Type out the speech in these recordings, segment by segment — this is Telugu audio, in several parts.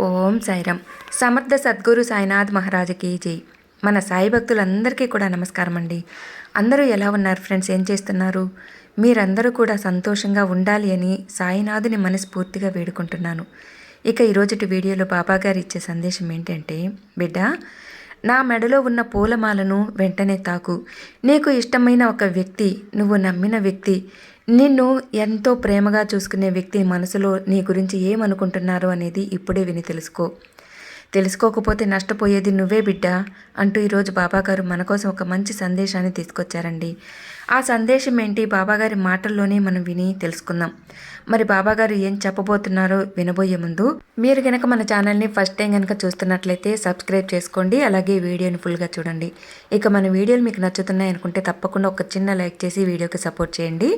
ఓం సాయిరామ్ సమర్థ సద్గురు సాయినాథ్ మహారాజుకి జై. మన సాయి భక్తులందరికీ కూడా నమస్కారం అండి. అందరూ ఎలా ఉన్నారు ఫ్రెండ్స్? ఏం చేస్తున్నారు? మీరందరూ కూడా సంతోషంగా ఉండాలి అని సాయినాథుని మనస్ఫూర్తిగా వేడుకుంటున్నాను. ఇక ఈరోజుటి వీడియోలో బాబా గారు ఇచ్చే సందేశం ఏంటంటే బిడ్డ నా మెడలో ఉన్న పూలమాలను వెంటనే తాకు. నీకు ఇష్టమైన ఒక వ్యక్తి నువ్వు నమ్మిన వ్యక్తి నిన్ను ఎంతో ప్రేమగా చూసుకునే వ్యక్తి మనసులో నీ గురించి ఏమనుకుంటున్నారో అనేది ఇప్పుడే విని తెలుసుకో. తెలుసుకోకపోతే నష్టపోయేది నువ్వే బిడ్డ అంటూ ఈరోజు బాబాగారు మన కోసం ఒక మంచి సందేశాన్ని తీసుకొచ్చారండి. ఆ సందేశం ఏంటి? బాబాగారి మాటల్లోనే మనం విని తెలుసుకుందాం. మరి బాబాగారు ఏం చెప్పబోతున్నారో వినబోయే ముందు మీరు కనుక మన ఛానల్ని ఫస్ట్ టైం కనుక చూస్తున్నట్లయితే సబ్స్క్రైబ్ చేసుకోండి అలాగే వీడియోని ఫుల్గా చూడండి. ఇక మన వీడియోలు మీకు నచ్చుతున్నాయి అనుకుంటే తప్పకుండా ఒక చిన్న లైక్ చేసి వీడియోకి సపోర్ట్ చేయండి.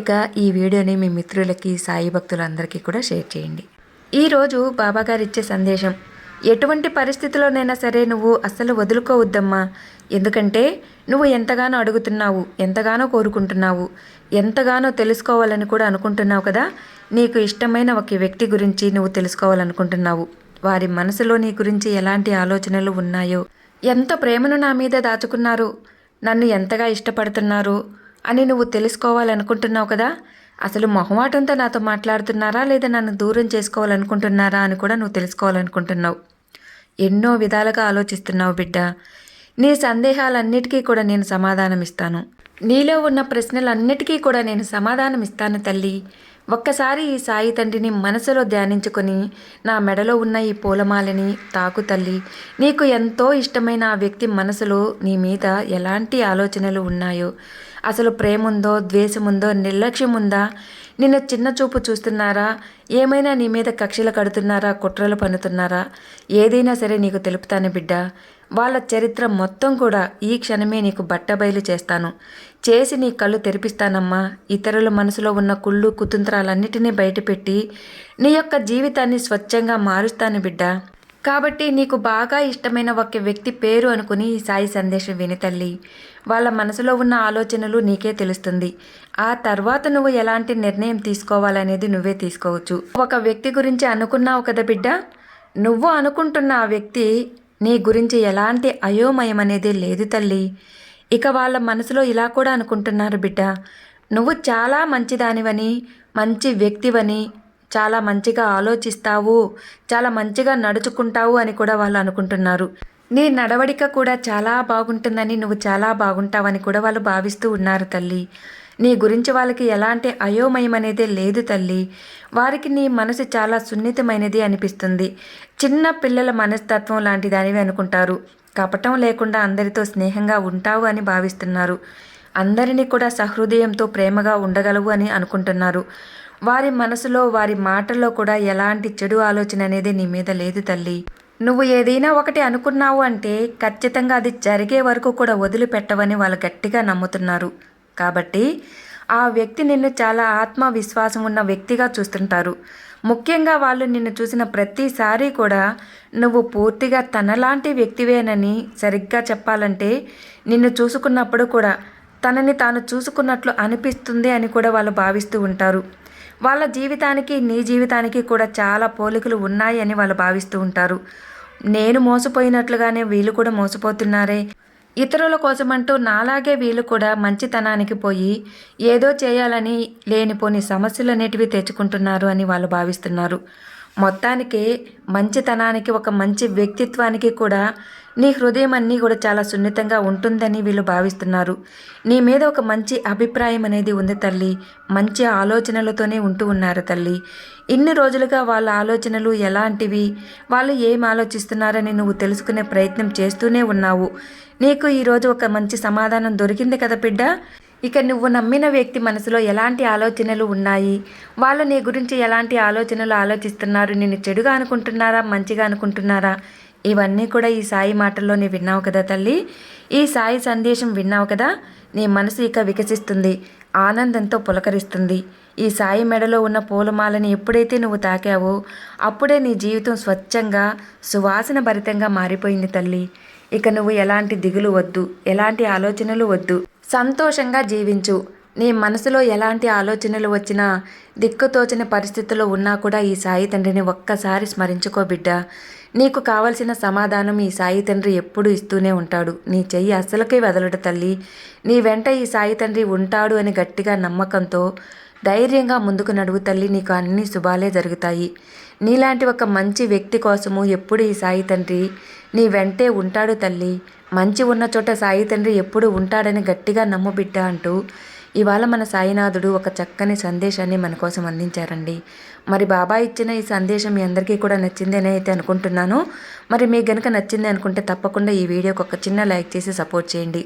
ఇక ఈ వీడియోని మీ మిత్రులకి సాయి భక్తులందరికీ కూడా షేర్ చేయండి. ఈరోజు బాబాగారు ఇచ్చే సందేశం ఎటువంటి పరిస్థితిలోనైనా సరే నువ్వు అస్సలు వదులుకోవద్దమ్మా. ఎందుకంటే నువ్వు ఎంతగానో అడుగుతున్నావు ఎంతగానో కోరుకుంటున్నావు ఎంతగానో తెలుసుకోవాలని కూడా అనుకుంటున్నావు కదా. నీకు ఇష్టమైన ఒక వ్యక్తి గురించి నువ్వు తెలుసుకోవాలనుకుంటున్నావు. వారి మనసులో నీ గురించి ఎలాంటి ఆలోచనలు ఉన్నాయో ఎంత ప్రేమను నా మీద దాచుకున్నారు నన్ను ఎంతగా ఇష్టపడుతున్నారు అని నువ్వు తెలుసుకోవాలనుకుంటున్నావు కదా. అసలు మొహమాటంతో నాతో మాట్లాడుతున్నారా లేదా నన్ను దూరం చేసుకోవాలనుకుంటున్నారా అని కూడా నువ్వు తెలుసుకోవాలనుకుంటున్నావు. ఎన్నో విధాలుగా ఆలోచిస్తున్నావు బిడ్డ. నీ సందేహాలన్నిటికీ కూడా నేను సమాధానం ఇస్తాను నీలో ఉన్న ప్రశ్నలన్నిటికీ కూడా నేను సమాధానం ఇస్తాను తల్లి. ఒక్కసారి ఈ సాయి తండ్రిని మనసులో ధ్యానించుకొని నా మెడలో ఉన్న ఈ పూలమాలని తాకు తల్లి నీకు ఎంతో ఇష్టమైన ఆ వ్యక్తి మనసులో నీ మీద ఎలాంటి ఆలోచనలు ఉన్నాయో? అసలు ప్రేముందో ద్వేషముందో నిర్లక్ష్యముందా? నిర్లక్ష్యం ఉందా నిన్న చిన్న చూపు చూస్తున్నారా? ఏమైనా నీ మీద కక్షలు కడుతున్నారా కుట్రలు పన్నుతున్నారా? ఏదైనా సరే నీకు తెలుపుతాను బిడ్డ. వాళ్ళ చరిత్ర మొత్తం కూడా ఈ క్షణమే నీకు బట్టబయలు చేస్తాను. చేసి నీ కళ్ళు తెరిపిస్తానమ్మా. ఇతరుల మనసులో ఉన్న కుళ్ళు కుతంత్రాలన్నిటినీ బయటపెట్టి నీ యొక్క జీవితాన్ని స్వచ్ఛంగా మారుస్తాను బిడ్డ. కాబట్టి నీకు బాగా ఇష్టమైన ఒక వ్యక్తి పేరు అనుకుని ఈ సాయి సందేశం విని తల్లి. వాళ్ళ మనసులో ఉన్న ఆలోచనలు నీకే తెలుస్తుంది. ఆ తర్వాత నువ్వు ఎలాంటి నిర్ణయం తీసుకోవాలనేది నువ్వే తీసుకోవచ్చు. ఒక వ్యక్తి గురించి అనుకున్నావు కదా బిడ్డ? నువ్వు అనుకుంటున్న ఆ వ్యక్తి నీ గురించి ఎలాంటి అయోమయం అనేది లేదు తల్లి. ఇక వాళ్ళ మనసులో ఇలా కూడా అనుకుంటున్నారు బిడ్డ. నువ్వు చాలా మంచిదానివని మంచి వ్యక్తివని చాలా మంచిగా ఆలోచిస్తావు చాలా మంచిగా నడుచుకుంటావు అని కూడా వాళ్ళు అనుకుంటున్నారు. నీ నడవడిక కూడా చాలా బాగుంటుందని నువ్వు చాలా బాగుంటావని కూడా వాళ్ళు భావిస్తూ ఉన్నారు తల్లి. నీ గురించి వాళ్ళకి ఎలాంటి అయోమయం అనేది లేదు తల్లి. వారికి నీ మనసు చాలా సున్నితమైనది అనిపిస్తుంది. చిన్న పిల్లల మనస్తత్వం లాంటి దానివి అనుకుంటారు. కపటం లేకుండా అందరితో స్నేహంగా ఉంటావు అని భావిస్తున్నారు. అందరినీ కూడా సహృదయంతో ప్రేమగా ఉండగలవు అని అనుకుంటున్నారు. వారి మనసులో వారి మాటల్లో కూడా ఎలాంటి చెడు ఆలోచన అనేది నీ మీద లేదు తల్లి. నువ్వు ఏదైనా ఒకటి అనుకున్నావు అంటే ఖచ్చితంగా అది జరిగే వరకు కూడా వదిలిపెట్టవని వాళ్ళు గట్టిగా నమ్ముతున్నారు. కాబట్టి ఆ వ్యక్తి నిన్ను చాలా ఆత్మవిశ్వాసం ఉన్న వ్యక్తిగా చూస్తుంటారు. ముఖ్యంగా వాళ్ళు నిన్ను చూసిన ప్రతిసారి కూడా నువ్వు పూర్తిగా తనలాంటి వ్యక్తివేనని సరిగ్గా చెప్పాలంటే నిన్ను చూసుకున్నప్పుడు కూడా తనని తాను చూసుకున్నట్లు అనిపిస్తుంది అని కూడా వాళ్ళు భావిస్తూ ఉంటారు. వాళ్ళ జీవితానికి నీ జీవితానికి కూడా చాలా పోలికలు ఉన్నాయి అని వాళ్ళు భావిస్తూ ఉంటారు. నేను మోసపోయినట్లుగానే వీళ్ళు కూడా మోసపోతున్నారే ఇతరుల కోసమంటూ నాలాగే వీళ్ళు కూడా మంచితనానికి పోయి ఏదో చేయాలని లేనిపోని సమస్యలనేటివి తెచ్చుకుంటున్నారు అని వాళ్ళు భావిస్తున్నారు. మొత్తానికి మంచితనానికి ఒక మంచి వ్యక్తిత్వానికి కూడా నీ హృదయం అన్నీ కూడా చాలా సున్నితంగా ఉంటుందని వీళ్ళు భావిస్తున్నారు. నీ మీద ఒక మంచి అభిప్రాయం అనేది ఉంది తల్లి. మంచి ఆలోచనలతోనే ఉంటూ ఉన్నారు తల్లి. ఇన్ని రోజులుగా వాళ్ళ ఆలోచనలు ఎలాంటివి? వాళ్ళు ఏం ఆలోచిస్తున్నారని నువ్వు తెలుసుకునే ప్రయత్నం చేస్తూనే ఉన్నావు. నీకు ఈరోజు ఒక మంచి సమాధానం దొరికింది కదా బిడ్డ? ఇక నువ్వు నమ్మిన వ్యక్తి మనసులో ఎలాంటి ఆలోచనలు ఉన్నాయి? వాళ్ళు నీ గురించి ఎలాంటి ఆలోచనలు ఆలోచిస్తున్నారు? నిన్ను చెడుగా అనుకుంటున్నారా? మంచిగా అనుకుంటున్నారా? ఇవన్నీ కూడా ఈ సాయి మాటల్లో నీ విన్నావు కదా తల్లి? ఈ సాయి సందేశం విన్నావు కదా? నీ మనసు ఇక వికసిస్తుంది ఆనందంతో పులకరిస్తుంది. ఈ సాయి మెడలో ఉన్న పూలమాలని ఎప్పుడైతే నువ్వు తాకావో అప్పుడే నీ జీవితం స్వచ్ఛంగా సువాసన భరితంగా మారిపోయింది తల్లి. ఇక నువ్వు ఎలాంటి దిగులు వద్దు ఎలాంటి ఆలోచనలు వద్దు. సంతోషంగా జీవించు. నీ మనసులో ఎలాంటి ఆలోచనలు వచ్చినా దిక్కుతోచని పరిస్థితుల్లో ఉన్నా కూడా ఈ సాయి తండ్రిని ఒక్కసారి స్మరించుకో బిడ్డ. నీకు కావలసిన సమాధానం ఈ సాయి తండ్రి ఎప్పుడు ఇస్తూనే ఉంటాడు. నీ చెయ్యి అస్సలకే వదలడు తల్లి. నీ వెంట ఈ సాయి తండ్రి ఉంటాడు అని గట్టిగా నమ్మకంతో ధైర్యంగా ముందుకు నడువు తల్లి. నీకు అన్ని శుభాలే జరుగుతాయి. నీలాంటి ఒక మంచి వ్యక్తి కోసము ఎప్పుడు ఈ సాయి తండ్రి నీ వెంటే ఉంటాడు తల్లి. మంచి ఉన్న చోట సాయి తండ్రి ఎప్పుడు ఉంటాడని గట్టిగా నమ్ము బిడ్డ అంటూ ఇవాళ మన సాయినాథుడు ఒక చక్కని సందేశాన్ని మన కోసం అందించారండి. మరి బాబా ఇచ్చిన ఈ సందేశం మీ అందరికీ కూడా నచ్చిందని అయితే అనుకుంటున్నాను. మరి మీకు గనుక నచ్చింది అనుకుంటే తప్పకుండా ఈ వీడియోకి ఒక చిన్న లైక్ చేసి సపోర్ట్ చేయండి.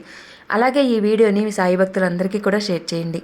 అలాగే ఈ వీడియోని మీ సాయి భక్తులందరికీ కూడా షేర్ చేయండి.